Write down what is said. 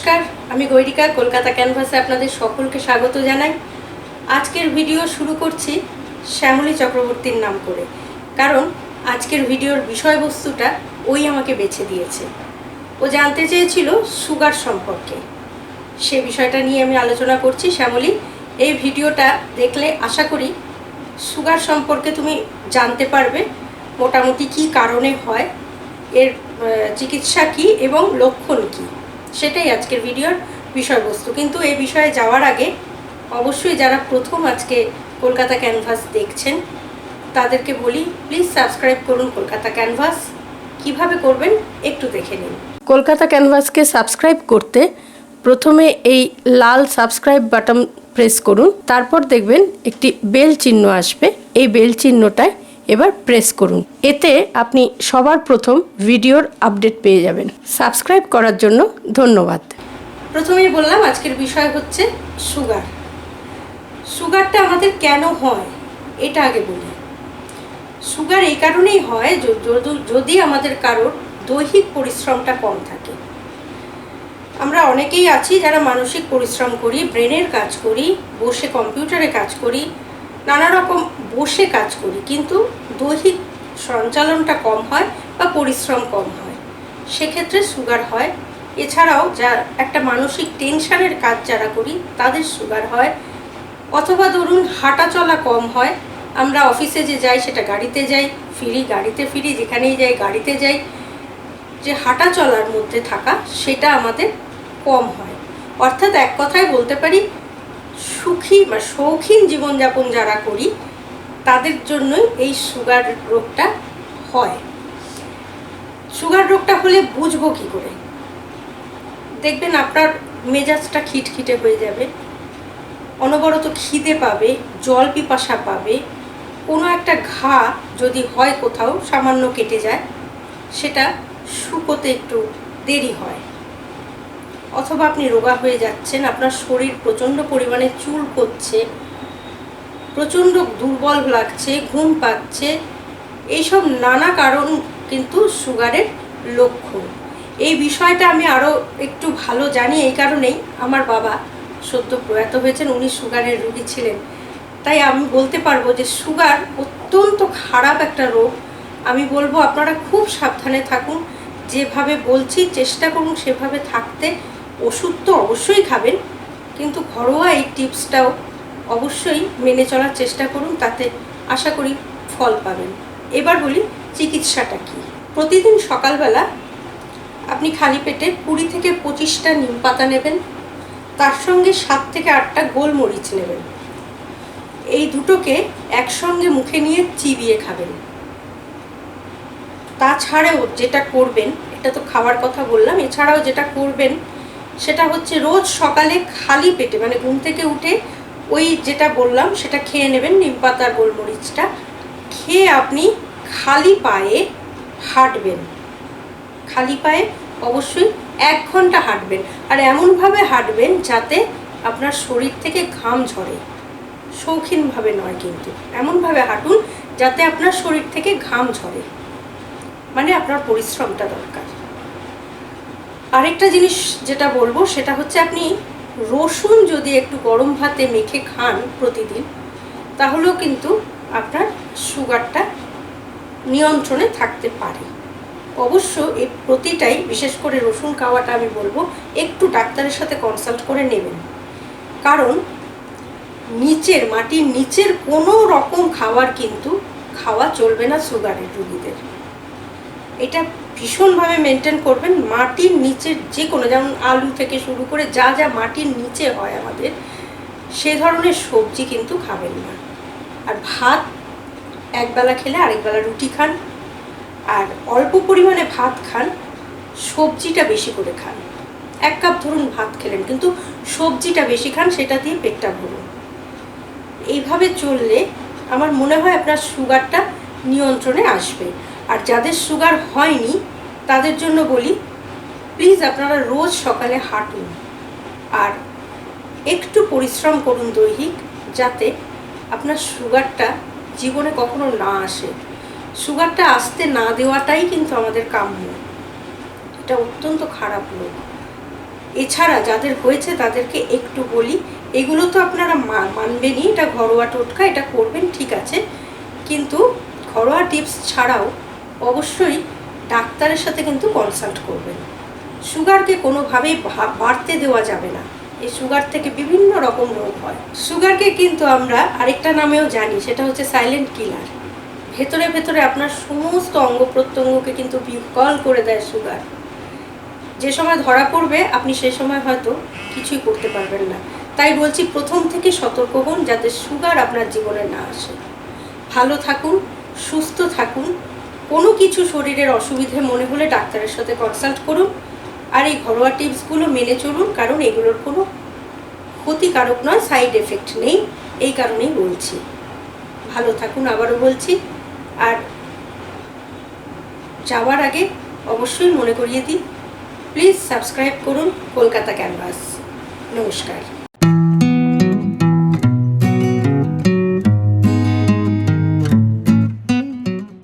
নমস্কার, আমি গৈরিকা, কলকাতা ক্যানভাসে আপনাদের সকলকে স্বাগত জানাই। আজকের ভিডিও শুরু করছি শ্যামলী চক্রবর্তীর নাম করে, কারণ আজকের ভিডিওর বিষয়বস্তুটা ওই আমাকে বেছে দিয়েছে। ও জানতে চেয়েছিল সুগার সম্পর্কে। সে বিষয়টা নিয়ে আমি আলোচনা করছি। শ্যামলী, এই ভিডিওটা দেখলে আশা করি সুগার সম্পর্কে তুমি জানতে পারবে মোটামুটি কি কারণে হয়, এর চিকিৎসা কি এবং লক্ষণ কি। সেটাই আজকের ভিডিওর বিষয়বস্তু। কিন্তু এই বিষয়ে যাওয়ার আগে অবশ্যই যারা প্রথম আজকে কলকাতা ক্যানভাস দেখছেন, তাদেরকে বলি প্লিজ সাবস্ক্রাইব করুন কলকাতা ক্যানভাস। কীভাবে করবেন একটু দেখে নিন। কলকাতা ক্যানভাসকে সাবস্ক্রাইব করতে প্রথমে এই লাল সাবস্ক্রাইব বাটন প্রেস করুন। তারপর দেখবেন একটি বেল চিহ্ন আসবে। এই বেল চিহ্নটায় এবার প্রেস করুন। এতে আপনি সবার প্রথম ভিডিওর আপডেট পেয়ে যাবেন। সাবস্ক্রাইব করার জন্য ধন্যবাদ। প্রথমেই বললাম, আজকের বিষয় হচ্ছে সুগার সুগারটা আমাদের কেন হয়, এটা আগে বলি। সুগার এই কারণেই হয় যদি আমাদের কারোর দৈহিক পরিশ্রমটা কম থাকে। আমরা অনেকেই আছি যারা মানসিক পরিশ্রম করি ব্রেনের কাজ করি, বসে কম্পিউটারে কাজ করি নানা রকম বসে কাজ করি, কিন্তু দৈহিক সঞ্চালনটা কম হয় বা পরিশ্রম কম হয়। সেক্ষেত্রে সুগার হয়। এছাড়াও যা একটা মানসিক টেনশনের কাজ যারা করি, তাদের সুগার হয়। অথবা ধরুন হাঁটা চলা কম হয়। আমরা অফিসে যে যাই, সেটা গাড়িতে যাই, ফিরি, গাড়িতে ফিরি, যেখানেই যাই, গাড়িতে যাই। যে হাঁটা চলার মধ্যে থাকা, সেটা আমাদের কম হয়। অর্থাৎ এক কথায় বলতে পারি সুখী বা শৌখিন জীবনযাপন যারা করি, তাদের জন্যই এই সুগার রোগটা হয়। সুগার রোগটা হলে বুঝব কি করে? দেখবেন আপনার মেজাজটা খিটখিটে হয়ে যাবে, অনবরত খিদে পাবে, জল পিপাসা পাবে, কোনো একটা ঘা যদি হয় কোথাও, সামান্য কেটে যায়, সেটা শুকোতে একটু দেরি হয়। অথবা আপনি রোগা হয়ে যাচ্ছেন, আপনার শরীর প্রচণ্ড পরিমাণে চুল করছে প্রচণ্ড দুর্বল লাগছে, ঘুম পাচ্ছে, এইসব নানা কারণ কিন্তু সুগারের লক্ষণ। এই বিষয়টা আমি আরও একটু ভালো জানি, এই কারণেই আমার বাবা সদ্য প্রয়াত হয়েছেন, উনি সুগারের রোগী ছিলেন। তাই আমি বলতে পারব যে সুগার অত্যন্ত খারাপ একটা রোগ। আমি বলব আপনারা খুব সাবধানে থাকুন, যেভাবে বলছি, চেষ্টা করুন সেভাবে থাকতে। ওষুধ তো অবশ্যই খাবেন, কিন্তু ঘরোয়া এই টিপসটাও অবশ্যই মেনে চলার চেষ্টা করুন, তাতে আশা করি ফল পাবেন। এবার বলি চিকিৎসাটা কী? প্রতিদিন সকালবেলা আপনি খালি পেটে কুড়ি থেকে পঁচিশটা নিম পাতা নেবেন, তার সঙ্গে সাত থেকে আটটা গোলমরিচ নেবেন। এই দুটোকে একসঙ্গে মুখে নিয়ে চিবিয়ে খাবেন। তাছাড়াও যেটা করবেন, এটা তো খাওয়ার কথা বললাম, এছাড়াও যেটা করবেন সেটা হচ্ছে রোজ সকালে খালি পেটে মানে ঘুম থেকে উঠে ওই যেটা বললাম সেটা খেয়ে নেবেন, নিম পাতার গোলমরিচটা। খেয়ে আপনি খালি পায়ে হাঁটবেন। খালি পায়ে অবশ্যই এক ঘণ্টা হাঁটবেন। আর এমনভাবে হাঁটবেন যাতে আপনার শরীর থেকে ঘাম ঝরে। শৌখিনভাবে নয় কিন্তু, এমনভাবে হাঁটুন যাতে আপনার শরীর থেকে ঘাম ঝরে। মানে আপনার পরিশ্রমটা দরকার। আরেকটা জিনিস যেটা বলব, সেটা হচ্ছে আপনি রসুন যদি একটু গরম ভাতে মেখে খান প্রতিদিন, তাহলেও কিন্তু আপনার সুগারটা নিয়ন্ত্রণে থাকতে পারে। অবশ্য এই প্রতিটাই, বিশেষ করে রসুন খাওয়াটা আমি বলব, একটু ডাক্তারের সাথে কনসাল্ট করে নেবেন। কারণ নিচের, মাটির নিচের কোনো রকম খাবার কিন্তু খাওয়া চলবে না সুগারের রুগীদের। এটা ভীষণভাবে মেনটেন করবেন। মাটির নিচের যে কোনো যেমন আলু থেকে শুরু করে যা যা মাটির নিচে হয় আমাদের, সে ধরনের সবজি কিন্তু খাবেন না। আর ভাত, একবেলা খেলে আরেকবেলা রুটি খান, আর অল্প পরিমাণে ভাত খান, সবজিটা বেশি করে খান। এক কাপ ধরুন ভাত খেলেন, কিন্তু সবজিটা বেশি খান, সেটা দিয়ে পেটটা ভরুন। এইভাবে চললে আমার মনে হয় আপনার সুগারটা নিয়ন্ত্রণে আসবে। আর যাদের সুগার হয়নি, তাদের জন্য বলি প্লিজ আপনারা রোজ সকালে হাঁটুন। আর একটু পরিশ্রম করুন দৈহিক, যাতে আপনার সুগারটা জীবনে কখনো না আসে। সুগারটা আসতে না দেওয়াটাই কিন্তু আমাদের কাম্য। এটা অত্যন্ত খারাপ রোগ। এছাড়া যাদের হয়েছে, তাদেরকে একটু বলি, এগুলো তো আপনারা মানবেনই, এটা ঘরোয়া টোটকা, এটা করবেন, ঠিক আছে। কিন্তু ঘরোয়া টিপস ছাড়াও অবশ্যই ডাক্তারের সাথে কিন্তু কনসাল্ট করবেন। সুগারকে কোনোভাবেই বাড়তে দেওয়া যাবে না। এই সুগার থেকে বিভিন্ন রকম রোগ হয়। সুগারকে কিন্তু আমরা আরেকটা নামেও জানি, সেটা হচ্ছে সাইলেন্ট কিলার ভেতরে ভেতরে আপনার সমস্ত অঙ্গ প্রত্যঙ্গকে কিন্তু বিকল করে দেয় সুগার। যে সময় ধরা পড়বে, আপনি সেই সময় হয়তো কিছুই করতে পারবেন না। তাই বলছি, প্রথম থেকে সতর্ক হন, যাতে সুগার আপনার জীবনে না আসে। ভালো থাকুন, সুস্থ থাকুন কোনো কিছু শরীরের অসুবিধে মনে হলে ডাক্তারের সাথে কনসাল্ট করুন। আর এই ঘরোয়া টিপসগুলো মেনে চলুন, কারণ এগুলোর কোনো ক্ষতিকারক নয় সাইড এফেক্ট নেই। এই কারণেই বলছি। ভালো থাকুন আবারও বলছি। আর যাওয়ার আগে অবশ্যই মনে করিয়ে দিই প্লিজ সাবস্ক্রাইব করুন কলকাতা ক্যানভাস নমস্কার।